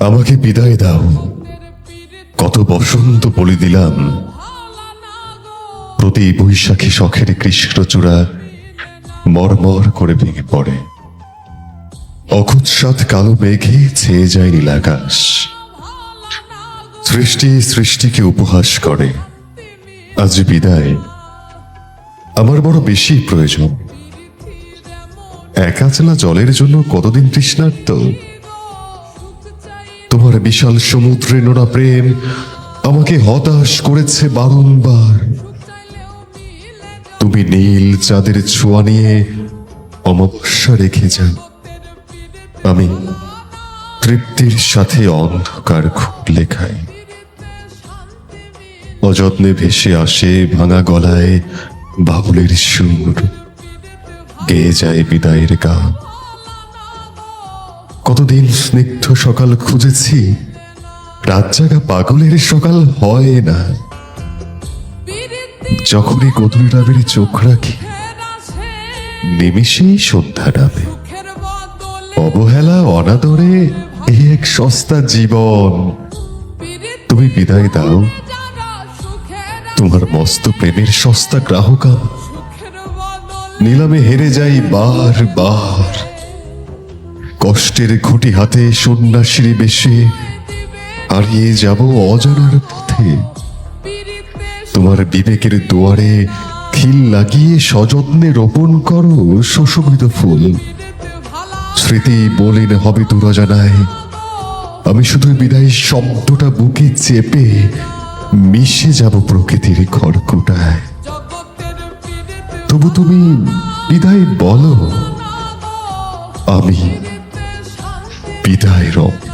আমাকে বিদায় দাও। কত বসন্ত বলি দিলাম। প্রতি বৈশাখী শখের কৃষ্ণচূড়া মরমর করে ভেঙে পড়ে। অকুৎসাত কালো মেঘে ছেয়ে যায় নীলাকাশ সৃষ্টি সৃষ্টিকে উপহাস করে। আজ বিদায়। আমার বড় বেশি প্রয়োজন। একাচলা জলের জন্য কতদিন তৃষ্ণার্ত? তোমার বিশাল সমুদ্রে নোনা প্রেম আমাকে হতাশ করেছে বারংবার। তুমি নীল চাঁদের ছোঁয়া নিয়ে অমাবস্যা রেখে যান। আমি তৃপ্তির সাথে অন্ধকার খুব খাই অযত্নে ভেসে আসে ভাঙা গলায় বাবুলের সুর গেয়ে যায় বিদায়ের গান। কতদিন স্নিগ্ধ সকাল খুঁজেছি রাত জাগা পাগলের সকাল হয় না। যখনই কদুর ডাবের চোখ রাখি, নিমিষেই সন্ধ্যা নামে। অবহেলা অনাদরে এই এক সস্তা জীবন। তুমি বিদায় দাও। তোমার মস্ত প্রেমের সস্তা গ্রাহক। নিলামে হেরে যাই বার বার কষ্টের খুঁটি হাতে সন্ন্যাসীর বেশে হারিয়ে যাব অজানার পথে। তোমার বিবেকের দুয়ারে খিল লাগিয়ে সযত্নে রোপণ করো সুশোভিত ফুল। স্মৃতি বলিন হবে দূর জানায় আমি শুধু বিদায় শব্দটা বুকে চেপে মিশে যাব প্রকৃতির খড়কুটায়। তবু তুমি বিদায় বলো, আমি বিদায় রব